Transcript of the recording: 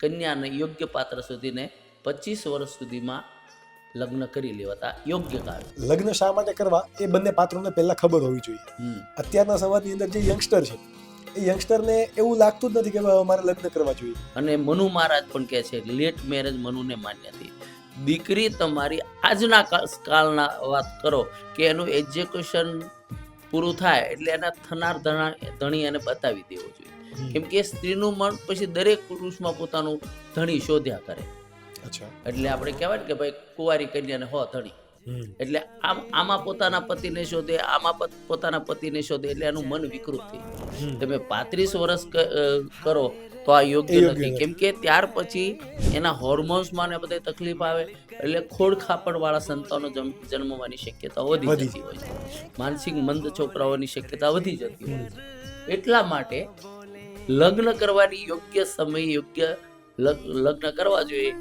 કન્યાને યોગ્ય પાત્ર સુધીને પચીસ વર્ષ સુધીમાં લગ્ન કરી લેવાતા યોગ્ય કાળ. લગ્ન શા માટે કરવા? એ બંને પાત્રોને પહેલા ખબર હોવી જોઈએ. અત્યારના સમાજની અંદર જે યંગસ્ટર છે એ યંગસ્ટરને એવું લાગતું જ નથી કે મારે અમારે લગ્ન કરવા જોઈએ. અને મનુ મહારાજ પણ કહે છે લેટ મેરેજ મનુને માન્ય હતી દીકરી તમારી આજના કાળના વાત કરો કે એનું એજ્યુકેશન પૂરું થાય એટલે એના થનાર ધણા એને બતાવી દેવો જોઈએ. કેમ કે સ્ત્રીનું મન પછી દરેક પુરુષમાં પોતાનું ધણી શોધ્યા કરે. એટલે આપણે કહેવાય ને કે ભાઈ કુંવારી કન્યાને હો ધણી. એટલે આમ આમાં પોતાના પતિને શોધે આમાં પોતાના પતિને શોધે એટલે એનું મન વિકૃત થઈ તમે પાંત્રીસ વર્ષ કરો તો આ યોગ્ય નથી. કેમ કે ત્યાર પછી એના હોર્મોન્સમાં ને બધે તકલીફ આવે એટલે ખોડ ખાપણવાળા સંતાનો જન્મવાની શક્યતા વધી જતી હોય છે. માનસિક મંદ છોકરાઓની શક્યતા વધી જતી હોય છે. એટલા માટે લગ્ન કરવાની યોગ્ય સમય યોગ્ય લગ્ન કરવા જોઈએ.